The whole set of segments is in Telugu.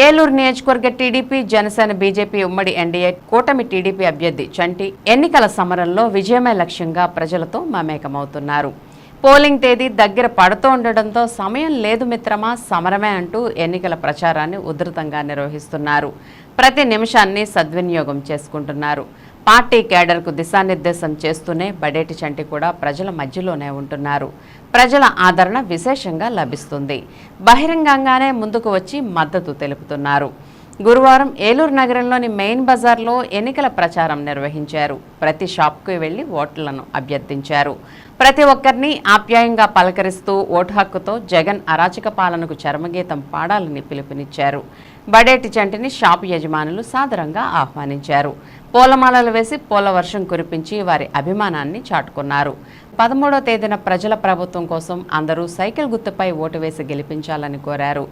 ఏలూరు నియోజకవర్గ టీడీపీ జనసేన బీజేపీ ఉమ్మడి ఎన్డీఏ కూటమి టీడీపీ అభ్యర్థి చంటి ఎన్నికల సమరంలో విజయమే లక్ష్యంగా ప్రజలతో మమేకమవుతున్నారు. పోలింగ్ తేదీ దగ్గర పడుతూ ఉండడంతో సమయం లేదు మిత్రమా సమరమే అంటూ ఎన్నికల ప్రచారాన్ని ఉధృతంగా నిర్వహిస్తున్నారు. ప్రతి నిమిషాన్ని సద్వినియోగం చేసుకుంటున్నారు. పార్టీ కేడర్కు దిశానిర్దేశం చేస్తూనే బడేటి చంటి కూడా ప్రజల మధ్యలోనే ఉంటున్నారు. ప్రజల ఆదరణ విశేషంగా లభిస్తుంది. బహిరంగంగానే ముందుకు వచ్చి మద్దతు తెలుపుతున్నారు. గురువారం ఏలూరు నగరంలోని మెయిన్ బజార్లో ఎన్నికల ప్రచారం నిర్వహించారు. ప్రతి షాప్కు వెళ్ళి ఓట్లను అభ్యర్థించారు. ప్రతి ఒక్కరిని ఆప్యాయంగా పలకరిస్తూ ఓటు హక్కుతో జగన్ అరాచక పాలనకు చరమగీతం పాడాలని పిలుపునిచ్చారు. బడేటి చంటిని షాపు యజమానులు సాదరంగా ఆహ్వానించారు. పూలమాలలు వేసి పూల వర్షం కురిపించి వారి అభిమానాన్ని చాటుకున్నారు. పదమూడో తేదీన ప్రజల ప్రభుత్వం కోసం అందరూ సైకిల్ గుర్తుపై ఓటు వేసి గెలిపించాలని కోరారు.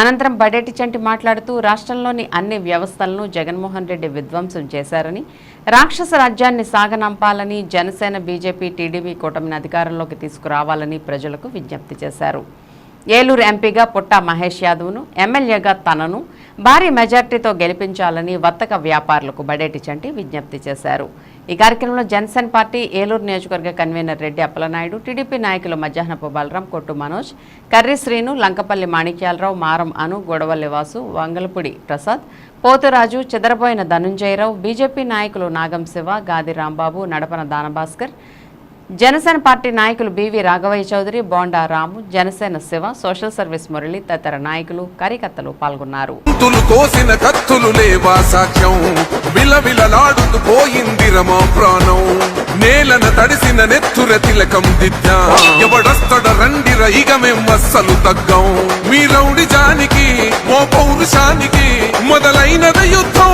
అనంతరం బడేటి చంటి మాట్లాడుతూ రాష్ట్రంలోని అన్ని వ్యవస్థలను జగన్మోహన్ రెడ్డి విధ్వంసం చేశారని రాక్షస రాజ్యాన్ని సాగనంపాలని జనసేన బీజేపీ టీడీపీ కూటమిని అధికారంలోకి తీసుకురావాలని ప్రజలకు విజ్ఞప్తి చేశారు. ఏలూరు ఎంపీగా పుట్టా మహేష్ యాదవ్ను ఎమ్మెల్యేగా తనను భారీ మెజార్టీతో గెలిపించాలని వర్తక వ్యాపారులకు బడేటి చంటి విజ్ఞప్తి చేశారు. ఈ కార్యక్రమంలో జనసేన పార్టీ ఏలూరు నియోజకవర్గ కన్వీనర్ రెడ్డి అప్పలనాయుడు టీడీపీ నాయకులు మధ్యాహ్నపు బలరాం కొట్టు మనోజ్ కర్రి శ్రీను లంకపల్లి మాణిక్యాలరావు మారం అను గొడవల్లి వాసు వంగలపూడి ప్రసాద్ పోతురాజు చెదరబోయిన ధనుంజయరావు బీజేపీ నాయకులు నాగం శివ గాది రాంబాబు నడపన దానభాస్కర్ జనసేన పార్టీ నాయకులు BV Raghavaiah Chowdary Bonda Ramu Janasena Siva social service Murali తదితర నాయకులు కార్యకర్తలు పాల్గొన్నారు. కోసిన కత్తులు లేవా సాక్ష్యం? విలవిలలాడుతూ పోయిందిరమా ప్రాణం. నేలన తడిసిన నెత్తుర తిలకం దిద్దా. ఎవడొస్తడ రండిర ఇక మేమస్సలు తగ్గం. మీ రౌడి జానికి ఓ పౌరుషానికి మొదలైనద యుద్ధం.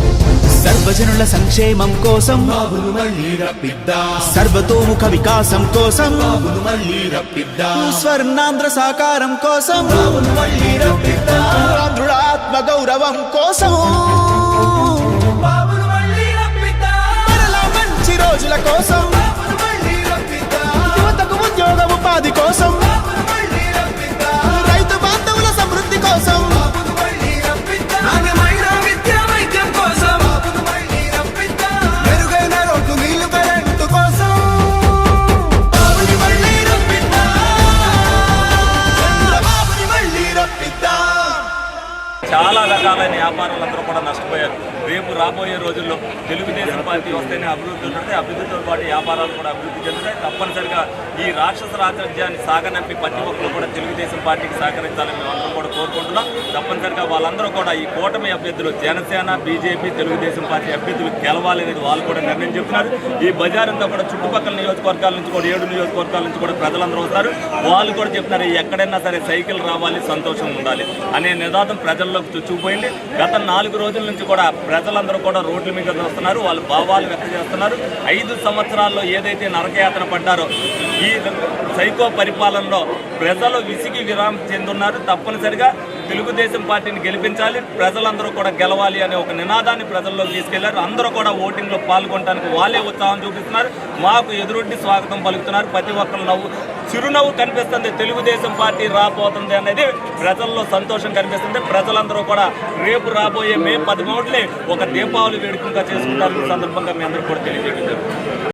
సర్వజనుల సంక్షేమం కోసం బాబును మళ్ళీ రప్పిద్దాం. సర్వతోముఖ వికాసం కోసం బాబును మళ్ళీ రప్పిద్దాం. స్వర్ణాంధ్ర సాకారం కోసం బాబును మళ్ళీ రప్పిద్దాం. ఆంధ్రుల ఆత్మ గౌరవం కోసం బాబును మళ్ళీ రప్పిద్దాం. మరలా మంచి రోజుల కోసం చాలా రకాలైన వ్యాపారాలందరూ కూడా నష్టపోయారు. రేపు రాబోయే రోజుల్లో తెలుగుదేశం పార్టీ వస్తేనే అభివృద్ధి ఉంటుంది అభివృద్ధితో పాటు వ్యాపారాలు కూడా అభివృద్ధి చెందుతాయి. తప్పనిసరిగా ఈ రాక్షస రాజ్యాన్ని సాగనంపి ప్రతి ఒక్కరు కూడా తెలుగుదేశం పార్టీకి సహకరించాలని మేము అందరం కూడా కోరుకుంటున్నాం. తప్పనిసరిగా వాళ్ళందరూ కూడా ఈ కూటమి అభ్యర్థులు జనసేన బీజేపీ తెలుగుదేశం పార్టీ అభ్యర్థులు గెలవాలి అనేది వాళ్ళు కూడా నిర్ణయం చెప్తున్నారు. ఈ బజార్ అంతా కూడా చుట్టుపక్కల నియోజకవర్గాల నుంచి కూడా ఏడు నియోజకవర్గాల నుంచి కూడా ప్రజలందరూ వస్తారు. వాళ్ళు కూడా చెప్తున్నారు ఎక్కడైనా సరే సైకిల్ రావాలి సంతోషం ఉండాలి అనే నినాదం ప్రజల్లో చూపోయింది గత నాలుగు రోజుల నుంచి కూడా ప్రజలందరూ కూడా రోడ్ల మీద వస్తున్నారు వాళ్ళు భావాలు వ్యక్తం చేస్తున్నారు. ఐదు సంవత్సరాల్లో ఏదైతే నరకయాతన పడ్డారో ఈ సైకో పరిపాలనలో ప్రజలు విసిగి విరామం చెందున్నారు. తప్పనిసరిగా తెలుగుదేశం పార్టీని గెలిపించాలి. ప్రజలందరూ కూడా గెలవాలి అనే ఒక నినాదాన్ని ప్రజల్లోకి తీసుకెళ్ళారు. అందరూ కూడా ఓటింగ్లో పాల్గొనడానికి వాళ్ళే ఉత్సాహం చూపిస్తున్నారు. మాకు ఎదురొడ్డి స్వాగతం పలుకుతున్నారు. ప్రతి ఒక్కరు నవ్వు చిరునవ్వు కనిపిస్తుంది. తెలుగుదేశం పార్టీ రాబోతుంది అనేది ప్రజల్లో సంతోషం కనిపిస్తుంది. ప్రజలందరూ కూడా రేపు రాబోయే మే పదమూడులే ఒక దీపావళి వేడుకగా చేసుకుంటారు సందర్భంగా మీ అందరూ కూడా తెలియజేయడం